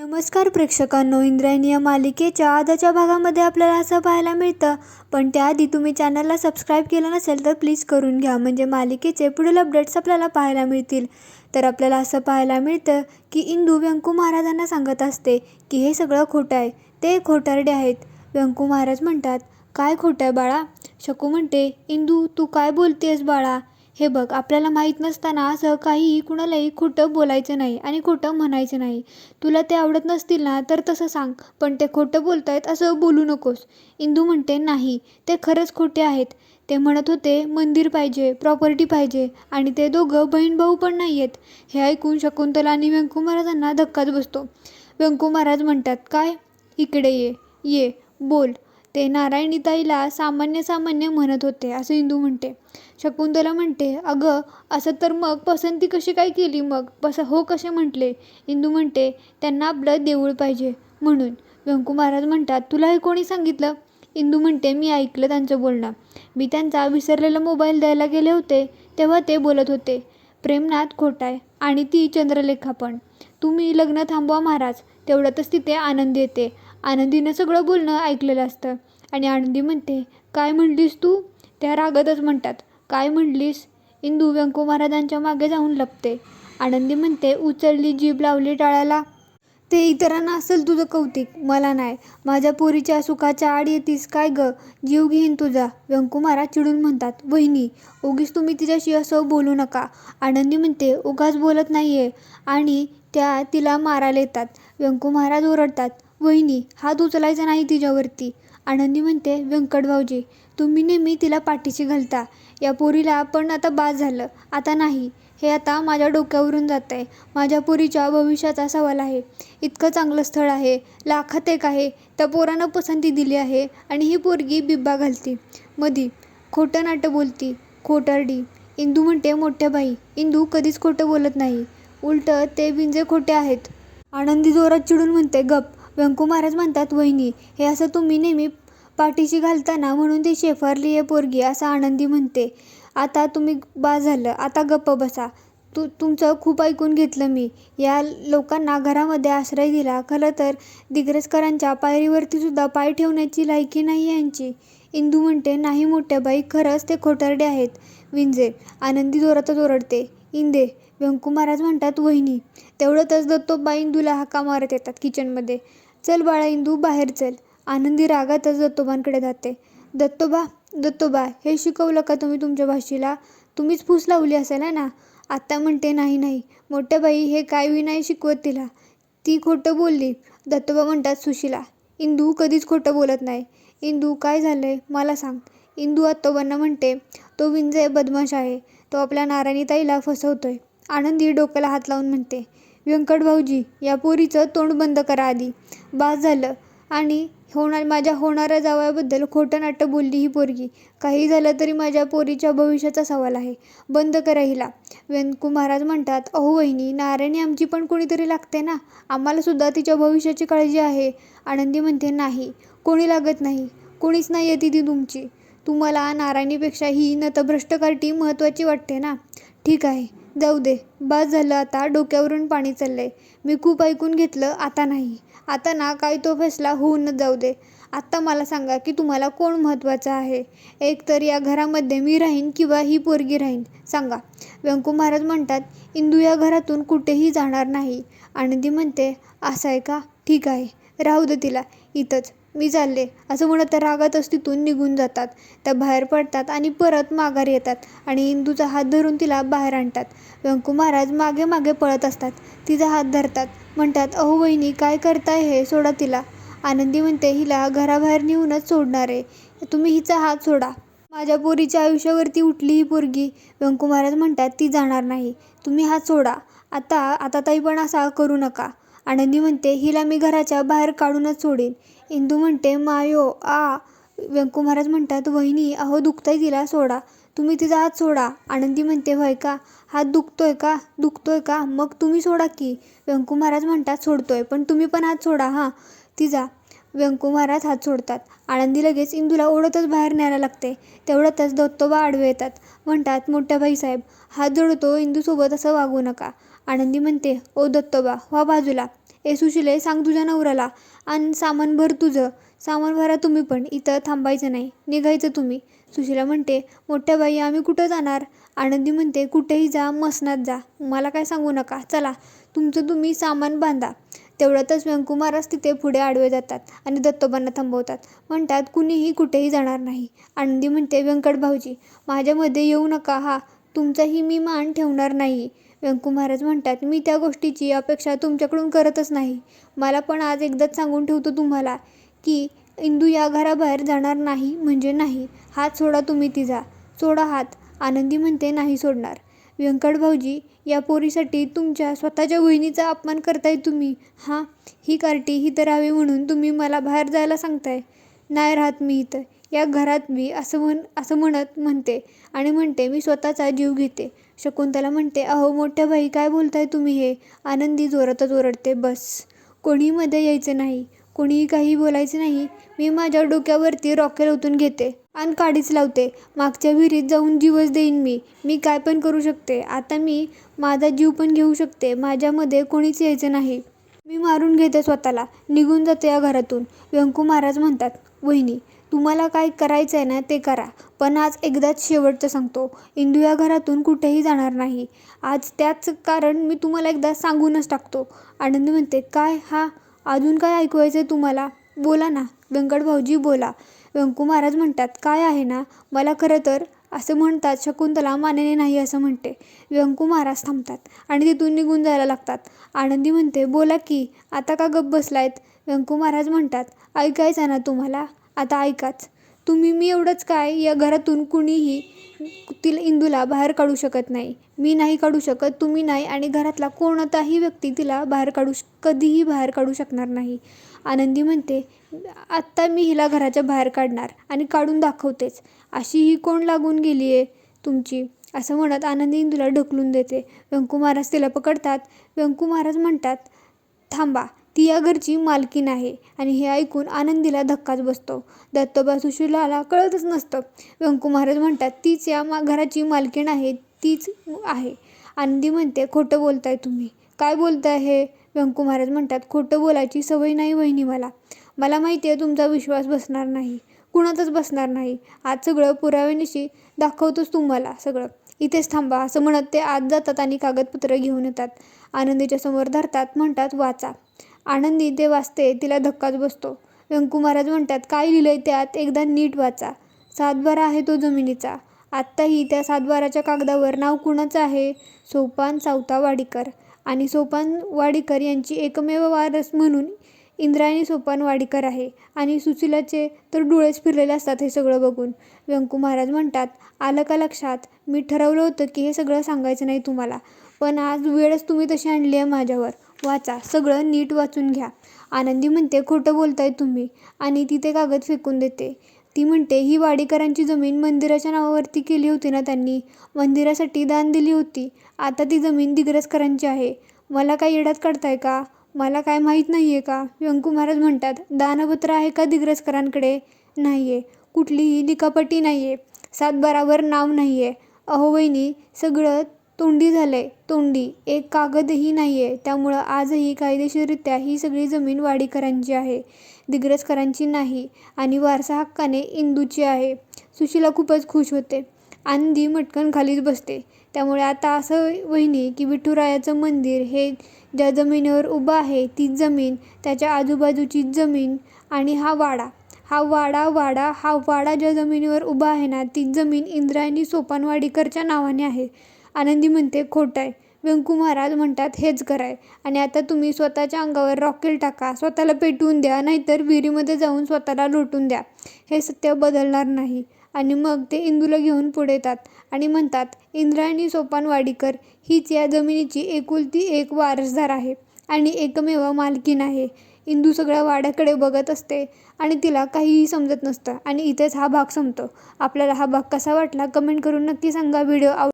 नमस्कार प्रेक्षकांनो इंद्रायणी या मालिकेच्या आजच्या भागामध्ये आपल्याला असं पाहायला मिळतं पण त्याआधी तुम्ही चॅनलला सबस्क्राईब केलं नसेल तर प्लीज करून घ्या म्हणजे मालिकेचे पुढील अपडेट्स आपल्याला पाहायला मिळतील. तर आपल्याला असं पाहायला मिळतं की इंदू व्यंकू महाराजांना सांगत असते की हे सगळं खोटं आहे ते खोटारडे आहेत. व्यंकू महाराज म्हणतात काय खोटं आहे बाळा? शकू म्हणते इंदू तू काय बोलतेस बाळा? हे बघ आपल्याला माहीत नसताना असं काहीही कुणालाही खोटं बोलायचं नाही आणि खोटं म्हणायचं नाही. तुला ते आवडत नसतील ना तर तसं सांग पण ते खोटं बोलतायत असं बोलू नकोस. इंदू म्हणते नाही ते खरंच खोटे आहेत. ते म्हणत होते मंदिर पाहिजे प्रॉपर्टी पाहिजे आणि ते दोघं बहीण भाऊ पण नाही आहेत हे ऐकून शकुंतला आणि व्यंकू महाराजांना धक्काच बसतो. व्यंकू महाराज म्हणतात काय? इकडे ये ये बोल. ते नारायणीताईला सामान्य सामान्य म्हणत होते असं इंदू म्हणते. शकुंतला म्हणते अगं असं तर मग पसंती कशी काय केली मग? पस हो कसे म्हटले? इंदू म्हणते त्यांना आपलं देऊळ पाहिजे. म्हणून व्यंकू महाराज म्हणतात तुला हे कोणी सांगितलं? इंदू म्हणते मी ऐकलं त्यांचं बोलणं. मी त्यांचा विसरलेला मोबाईल द्यायला गेले होते तेव्हा ते बोलत होते प्रेमनाथ खोटाय आणि ती चंद्रलेखा पण. तुम्ही लग्न थांबवा महाराज तेवढ्यातच तिथे आनंदी येते. आनंदीनं सगळं बोलणं ऐकलेलं असतं. आणि आनंदी म्हणते काय म्हणलीस तू? त्या रागातच म्हणतात काय म्हणलीस? इंदू व्यंकू महाराजांच्या मागे जाऊन लपते. आनंदी म्हणते उचलली जीभ लावली टाळाला ते इतरांना असेल तुझं कौतिक? मला नाही. माझ्या पोरीच्या सुखाच्या आड येतीस काय ग? जीव घेईन तुझा. व्यंकू महाराज चिडून म्हणतात वहिनी उगीच तुम्ही तिच्याशी असं बोलू नका. आनंदी म्हणते उगाच बोलत नाही आहे आणि त्या तिला मारायला येतात. व्यंकू महाराज ओरडतात वहिनी हात उचलायचा नाही तिच्यावरती. आनंदी म्हणते व्यंकट भाऊजी तुम्ही नेहमी तिला पाठीशी घालता. या पोरीला पण आता बाद झालं. आता नाही. हे आता माझ्या डोक्यावरून जात आहे माझ्या पोरीच्या भविष्याचा सवाल आहे. इतकं चांगलं स्थळ आहे. लाखात एक आहे. त्या पोरानं पसंती दिली आहे आणि ही पोरगी बिब्बा घालती. मधी खोटं नाटं बोलती. खोटारडी. इंदू म्हणते मोठ्या बाई इंदू कधीच खोटं बोलत नाही. उलटं ते विंजे खोटे आहेत. आनंदी जोरात चिडून म्हणते गप. व्यंकू महाराज म्हणतात वहिनी हे असं तुम्ही नेहमी पाठीशी घालताना म्हणून ती शेफारली आहे पोरगी असं आनंदी म्हणते. आता तुम्ही बा झालं आता गप्प बसा. तू तुमचं खूप ऐकून घेतलं मी. या लोकांना घरामध्ये आश्रय दिला. खरं तर दिग्रसकरांच्या पायरीवरती सुद्धा पाय ठेवण्याची लायकी नाही आहे यांची. इंदू म्हणते नाही मोठ्या बाई खरंच ते खोटारडे आहेत. विंजे आनंदी जोरातच ओरडते. इंदे व्यंकू महाराज म्हणतात वहिनी तेवढंच दत्तोबा इंदूला हाका मारत येतात किचनमध्ये चल बाळा इंदू बाहेर चल. आनंदी रागातच दत्तोबांकडे जाते. दत्तोबा दत्तोबा हे शिकवलं का तुम्ही तुमच्या भाषेला? तुम्हीच फूस लावली असेल ना? आत्ता म्हणते नाही नाही. मोठ्या बाई हे काय विनाय नाही शिकवत तिला. ती खोटं बोलली. दत्तोबा म्हणतात सुशीला इंदू कधीच खोटं बोलत नाही. इंदू काय झालं आहे मला सांग. इंदू आत्तोबांना म्हणते तो विंजय बदमाश आहे. तो आपल्या नारायणीताईला फसवतोय. आनंदी डोक्याला हात लावून म्हणते व्यंकट भाऊजी या पोरीचं तोंड बंद करा आधी. बास झालं आणि होणार माझ्या होणाऱ्या जावयाबद्दल खोटं नाटं बोलली ही पोरगी. काही झालं तरी माझ्या पोरीच्या भविष्याचा सवाल आहे. बंद करा हिला. व्यंकू महाराज म्हणतात अहो वहिनी नारायणी आमची पण कोणीतरी लागते ना? आम्हालासुद्धा तिच्या भविष्याची काळजी आहे. आनंदी म्हणते नाही कोणी लागत नाही. कोणीच नाही आहे ती तुमची. तुम्हाला नारायणीपेक्षा ही नतभ्रष्ट कार्टी महत्त्वाची वाटते ना? ठीक आहे जाऊ दे. बस झालं आता डोक्यावरून पाणी चाललं आहे मी खूप ऐकून घेतलं आता नाही. आता ना काय तो फैसला होऊनच जाऊ दे. आत्ता मला सांगा की तुम्हाला कोण महत्त्वाचं आहे? एक तर या घरामध्ये मी राहीन किंवा ही पोरगी राहीन? सांगा. व्यंकू महाराज म्हणतात इंदू या घरातून कुठेही जाणार नाही. आनंदी म्हणते असं आहे का? ठीक आहे. राहू दे तिला. इथंच. मी चालले. असं म्हणत रागातच तिथून निघून जातात. त्या बाहेर पडतात आणि परत माघार येतात आणि इंदूचा हात धरून तिला बाहेर आणतात. व्यंकू महाराज मागे मागे पळत असतात. तिचा हात धरतात. म्हणतात अहो वहिनी काय करताय हे? सोडा तिला. आनंदी म्हणते हिला घराबाहेर नेऊनच सोडणार आहे. तुम्ही हिचा हात सोडा. माझ्या पोरीच्या आयुष्यावरती उठली ही पोरगी. व्यंकू महाराज म्हणतात ती जाणार नाही. तुम्ही हात सोडा. आता आता ताई पण असा करू नका. आनंदी म्हणते हिला मी घराच्या बाहेर काढूनच सोडेन. इंदू म्हणते मायो आ. व्यंकू महाराज म्हणतात वहिनी अहो दुखतंय तिला सोडा. तुम्ही तिचा हात सोडा. आनंदी म्हणते होय का? हात दुखतोय का? दुखतोय का? मग तुम्ही सोडा की. व्यंकू महाराज म्हणतात सोडतोय पण तुम्ही पण हात सोडा हां. तिचा व्यंकू महाराज हात सोडतात. आनंदी लगेच इंदूला ओढतच बाहेर न्यायला लागते. तेवढ्यातच दत्तोबा आडवे येतात. म्हणतात मोठ्या भाईसाहेब हात जोडतो इंदूसोबत असं वागू नका. आनंदी म्हणते ओ दत्तोबा व्हा बाजूला. ए सुशिले सांग तुझ्या नवऱ्याला. आणि सामान भर तुझं. सामान भरा तुम्ही पण इथं थांबायचं नाही. निघायचं तुम्ही. सुशिला म्हणते मोठ्या बाई आम्ही कुठं जाणार? आनंदी म्हणते कुठेही जा मसनात जा. मला काय सांगू नका. चला तुमचं तुम्ही सामान बांधा. तेवढ्यातच व्यंकू महाराज तिथे पुढे आडवे जातात आणि दत्तोबांना थांबवतात. म्हणतात कुणीही कुठेही जाणार नाही. आनंदी म्हणते व्यंकट भाऊजी माझ्यामध्ये येऊ नका. हा तुमचाही मी मान ठेवणार नाही. व्यंकू महाराज म्हणतात मी त्या गोष्टीची अपेक्षा तुमच्याकडून करतच नाही. मला पण आज एकदाच सांगून ठेवतो तुम्हाला की इंदू या घराबाहेर जाणार नाही म्हणजे नाही. हात सोडा तुम्ही तिचा. सोडा हात. आनंदी म्हणते नाही सोडणार. व्यंकट भाऊजी या पोरीसाठी तुमच्या स्वतःच्या बहिणीचा अपमान करताय तुम्ही. हां ही कार्टी ही तर हवी म्हणून तुम्ही मला बाहेर जायला सांगताय. नाही राहत मी इथं. या घरात मी असं म्हण असं म्हणत म्हणते आणि म्हणते मी स्वतःचा जीव घेते. शकुंतला म्हणते अहो मोठ्या बाई काय बोलताय तुम्ही हे? आनंदी जोरातच ओरडते बस. कोणी मध्ये यायचं नाही. कोणीही काही बोलायचं नाही. मी माझ्या डोक्यावरती रॉकेल ओतून घेते आणि काडीच लावते. मागच्या विहिरीत जाऊन जीवच देईन मी. मी काय पण करू शकते. आता मी माझा जीव पण घेऊ शकते. माझ्यामध्ये कोणीच यायचं नाही. मी मारून घेते स्वतःला. निघून जाते या घरातून. व्यंकू महाराज म्हणतात वहिनी तुम्हाला काय करायचं आहे ना ते करा. पण आज एकदाच शेवटचं सांगतो. इंदू या घरातून कुठेही जाणार नाही. आज त्याच कारण मी तुम्हाला एकदा सांगूनच टाकतो. आनंदी म्हणते काय? हा? अजून काय ऐकवायचं आहे तुम्हाला? बोला ना. व्यंकट भाऊजी बोला. व्यंकू महाराज म्हणतात काय आहे ना? मला खरं तर असं म्हणतात शकुंतला मानेने नाही असं म्हणते. व्यंकू महाराज थांबतात आणि तिथून निघून जायला लागतात. आनंदी म्हणते बोला की आता का गप्प बसलायत? व्यंकू महाराज म्हणतात ऐकायचं ना तुम्हाला? आता ऐकाच. तुम्ही मी एवढंच काय? या घरातून कुणीही तिला इंदूला बाहेर काढू शकत नाही. मी नाही काढू शकत तुम्ही नाही आणि घरातला कोणताही व्यक्ती तिला बाहेर काढू श कधीही बाहेर काढू शकणार नाही. आनंदी म्हणते आत्ता मी हिला घराच्या बाहेर काढणार आणि काढून दाखवतेच. अशी ही कोण लागून गेली आहे तुमची? असं म्हणत आनंदी इंदूला ढकलून देते. व्यंकू महाराज तिला पकडतात. व्यंकू महाराज म्हणतात थांबा. ती या घरची मालकीण आहे आणि हे ऐकून आनंदीला धक्काच बसतो. दत्तोबा सुशिलाला कळतच नसतं. व्यंकू महाराज म्हणतात तीच या मा घराची मालकीण आहे तीच आहे. आनंदी म्हणते खोटं बोलताय तुम्ही. काय बोलताय हे? व्यंकू महाराज म्हणतात खोटं बोलायची सवय नाही वहिनी मला. मला माहिती आहे तुमचा विश्वास बसणार नाही. कुणातच बसणार नाही. आज सगळं पुराव्यानिशी दाखवतोच तुम्हाला सगळं. इथेच थांबा असं म्हणत ते आत जातात आणि कागदपत्र घेऊन येतात. आनंदीच्या समोर धरतात म्हणतात वाचा. आनंदी ते वाचते तिला धक्काच बसतो. व्यंकू महाराज म्हणतात काय लिहिलंय त्यात? एकदा नीट वाचा. सातबारा आहे तो जमिनीचा. आत्ताही त्या सातबाराच्या कागदावर नाव कुणाचं आहे? सोपान सावता वाडीकर आणि सोपान वाडीकर यांची एकमेव वारस म्हणून इंद्रायणी सोपान वाडीकर आहे. आणि सुशिलाचे तर डोळेच फिरलेले असतात हे सगळं बघून. व्यंकू महाराज म्हणतात आलं का लक्षात? मी ठरवलं होतं की हे सगळं सांगायचं नाही तुम्हाला. पण आज वेळच तुम्ही तशी आणली आहे माझ्यावर. वाचा सगळं नीट वाचून घ्या. आनंदी म्हणते खोटं बोलताय तुम्ही. आणि ती ते कागद फेकून देते. ती म्हणते ही वाडीकरांची जमीन मंदिराच्या नावावरती केली होती ना त्यांनी? मंदिरासाठी दान दिली होती. आता ती जमीन दिग्रसकरांची आहे. मला काय येड्यात काढताय का? मला काय माहीत नाही आहे का? व्यंकू महाराज म्हणतात दानपत्र आहे का दिग्रसकरांकडे? नाही आहे कुठलीही लिखापटी नाही आहे सातबारावर नाव नाही आहे अहो वहिनी सगळं तोंडी झालंय. तोंडी एक कागदही नाही आहे त्यामुळं आजही कायदेशीररित्या ही सगळी जमीन वाडीकरांची आहे. दिग्रसकरांची नाही. आणि वारसा हक्काने इंदूची आहे. सुशीला खूपच खुश होते. आनंदी मटकन खालीच बसते. त्यामुळे आता असं वहिनी की विठुरायाचं मंदिर हे ज्या जमिनीवर उभं आहे तीच जमीन त्याच्या आजूबाजूची जमीन आणि हा वाडा. हा वाडा वाडा हा वाडा ज्या जमिनीवर उभा आहे ना तीच जमीन इंद्रायणी सोपानवाडीकरच्या नावाने आहे. आनंदी म्हणते खोटं आहे. व्यंकू महाराज म्हणतात हेच कराय आणि आता तुम्ही स्वतःच्या अंगावर रॉकेल टाका. स्वतःला पेटवून द्या नाहीतर विहिरीमध्ये जाऊन स्वतःला लोटून द्या. हे सत्य बदलणार नाही. आणि मग ते इंदूला घेऊन पुढे येतात आणि म्हणतात इंद्रायणी सोपान वाडीकर हीच या जमिनीची एकुलती एक वारसदार आहे आणि एकमेव मालकीन आहे. इंदू सगळ्या वाड्याकडे बघत असते आणि तिला काहीही समजत नसतं आणि इथेच हा भाग संपतो. आपल्याला हा भाग कसा वाटला कमेंट करून नक्की सांगा. व्हिडिओ आव